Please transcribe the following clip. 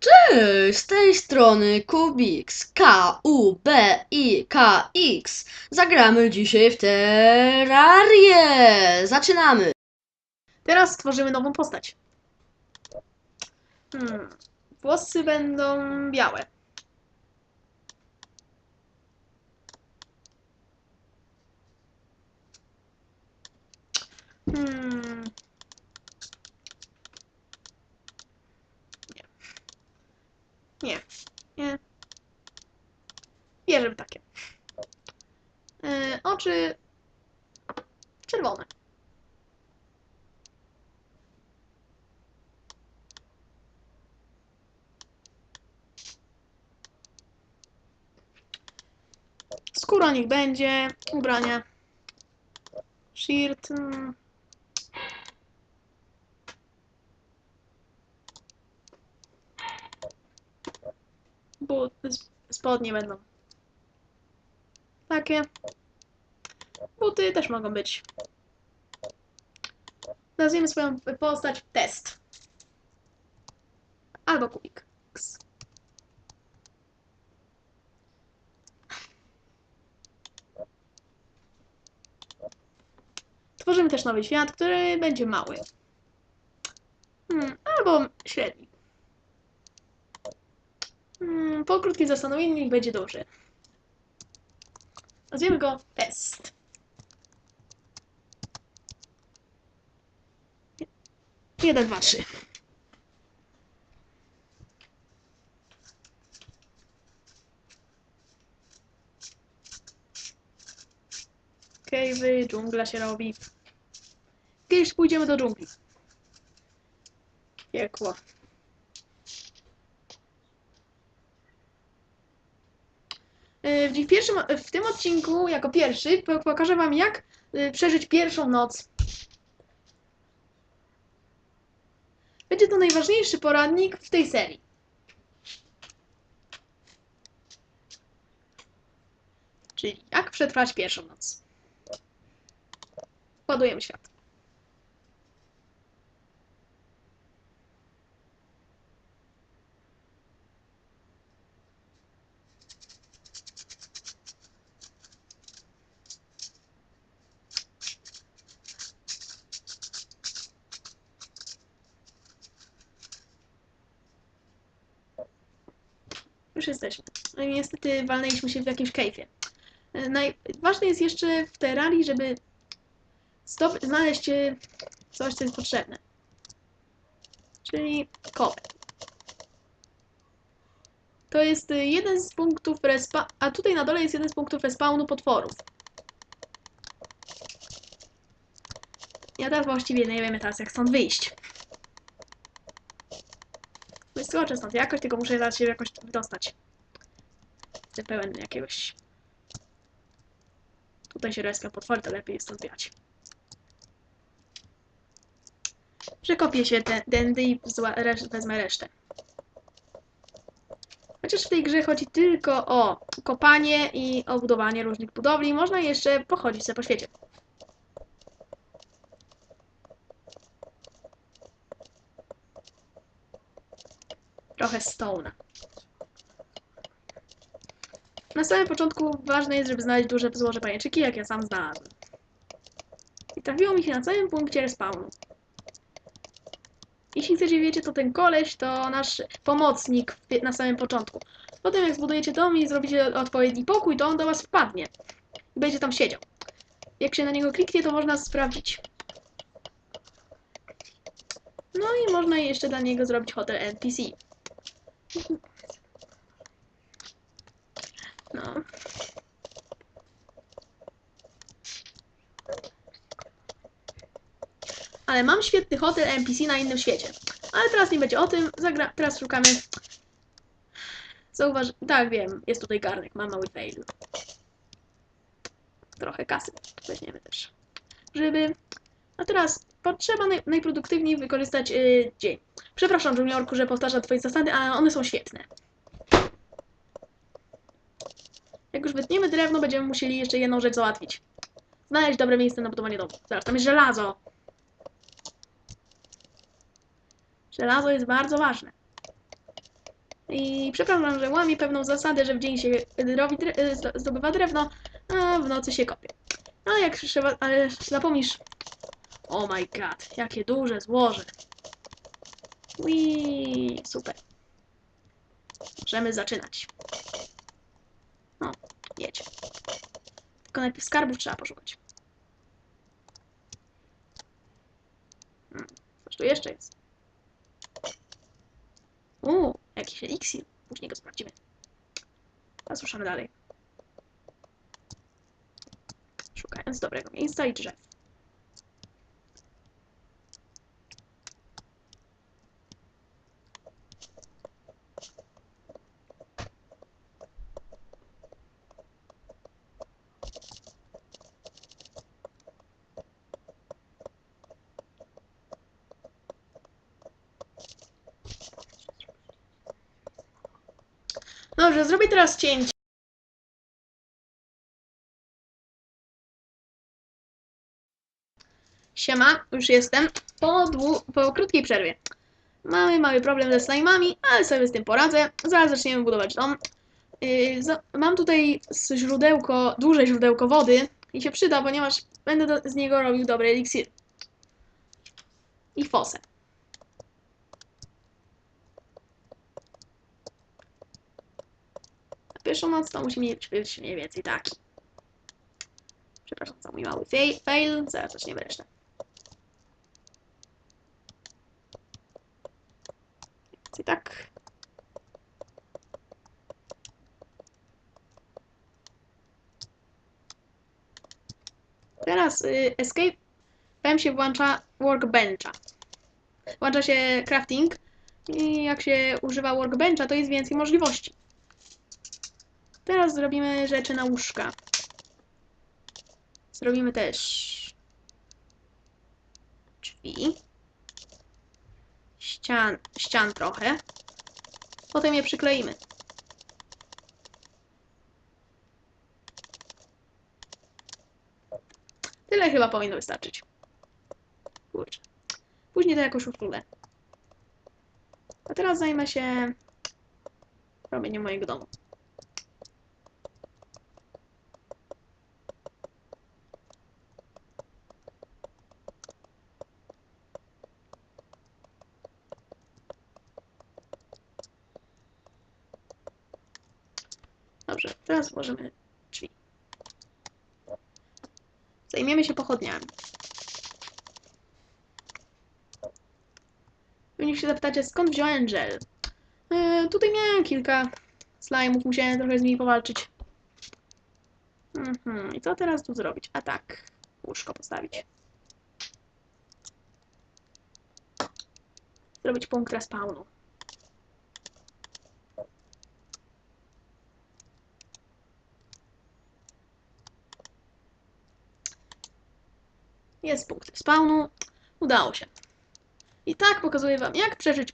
Cześć, z tej strony Kubix, K-U-B-I-K-X. Zagramy dzisiaj w Terrarię. Zaczynamy. Teraz stworzymy nową postać. Hmm. Włosy będą białe. Hmm. Nie. Nie. Bierzemy takie. Yy, oczy czerwone. Skóra niech będzie. Ubrania. Shirt. mm. Spodnie będą. Takie. Buty też mogą być. Nazwijmy swoją postać test. Albo kubik. Tworzymy też nowy świat, który będzie mały. Hmm, albo średni. Hmm, po krótkim zastanowieniu niech będzie duży. Nazwiemy go test. Jeden, dwa, trzy. Cave'y, dżungla się robi. Kiedyś pójdziemy do dżungli. Piekło. W, pierwszym, w tym odcinku, jako pierwszy, po- pokażę Wam, jak y, przeżyć pierwszą noc. Będzie to najważniejszy poradnik w tej serii. Czyli jak przetrwać pierwszą noc. Ładujemy świat. Już jesteśmy. No niestety walnęliśmy się w jakimś kejfie. E, Najważne jest jeszcze w Terrarii, żeby stop- znaleźć e, coś, co jest potrzebne. Czyli koper. To jest e, jeden z punktów respa... A tutaj na dole jest jeden z punktów respawnu potworów. Ja teraz właściwie nie wiem teraz jak stąd wyjść. Wyskoczę stąd jakoś, tylko muszę zaraz się jakoś dostać. Jestem pełen jakiegoś... Tutaj się reska potwory, to lepiej jest stąd zbierać. Przekopię się tędy i resz, wezmę resztę. Chociaż w tej grze chodzi tylko o kopanie i o budowanie różnych budowli, można jeszcze pochodzić sobie po świecie. Trochę stone'a. Na samym początku ważne jest, żeby znaleźć duże złoże pajęczyki, jak ja sam znalazłem. I trafiło mi się na samym punkcie respawnu. Jeśli chcecie wiecie, to ten koleś to nasz pomocnik na samym początku. Potem jak zbudujecie dom i zrobicie odpowiedni pokój, to on do was wpadnie. I będzie tam siedział. Jak się na niego kliknie, to można sprawdzić. No i można jeszcze dla niego zrobić hotel NPC. No. Ale mam świetny hotel NPC na innym świecie. Ale teraz nie będzie o tym. Zagra... Teraz szukamy. Zauważ. Tak, wiem. Jest tutaj garnek. Mam mały fail. Trochę kasy. Weźmiemy też. Żeby. A teraz potrzeba naj... najproduktywniej wykorzystać yy, dzień. Przepraszam, Juniorku, że powtarzam Twoje zasady, ale one są świetne. Jak już wytniemy drewno, będziemy musieli jeszcze jedną rzecz załatwić. Znaleźć dobre miejsce na budowanie domu. Zaraz, tam jest żelazo. Żelazo jest bardzo ważne. I przepraszam, że łamie pewną zasadę, że w dzień się dre- zdo- zdobywa drewno, a w nocy się kopie. Ale jak trzeba, ale zapomnisz. Oh my god, jakie duże złoże. Ui, super. Możemy zaczynać. No, jedź. Tylko najpierw skarbów trzeba poszukać. Hmm, coś tu jeszcze jest. Uuu, jakiś eliksir. Później go sprawdzimy. Ruszamy dalej. Szukając dobrego miejsca i drzew. Dobrze, zrobię teraz cięcie. Siema, już jestem po, po krótkiej przerwie. Mamy mały problem ze slime'ami, ale sobie z tym poradzę. Zaraz zaczniemy budować dom. Yy, mam tutaj źródełko, duże źródełko wody i się przyda, ponieważ będę z niego robił dobry eliksir. I fosę. Pierwszą noc to musi mieć być mniej więcej taki. Przepraszam za mój mały fail, zaraz zaczniemy resztę. I tak. Teraz y, escape Pem się włącza workbencha. Włącza się crafting i jak się używa workbencha, to jest więcej możliwości. Teraz zrobimy rzeczy na łóżka. Zrobimy też drzwi. Ścian, ścian trochę. Potem je przykleimy. Tyle chyba powinno wystarczyć. Kurczę. Później to jakoś uszulę. A teraz zajmę się robieniem mojego domu. Dobrze, teraz włożymy drzwi. Zajmiemy się pochodniami. Pewnie się zapytacie, skąd wziąłem gel? E, tutaj miałem kilka slime'ów, musiałem trochę z nimi powalczyć. Mhm, i co teraz tu zrobić? A tak, łóżko postawić. Zrobić punkt respawnu. Jest punkt spawnu. Udało się. I tak pokazuję wam, jak przeżyć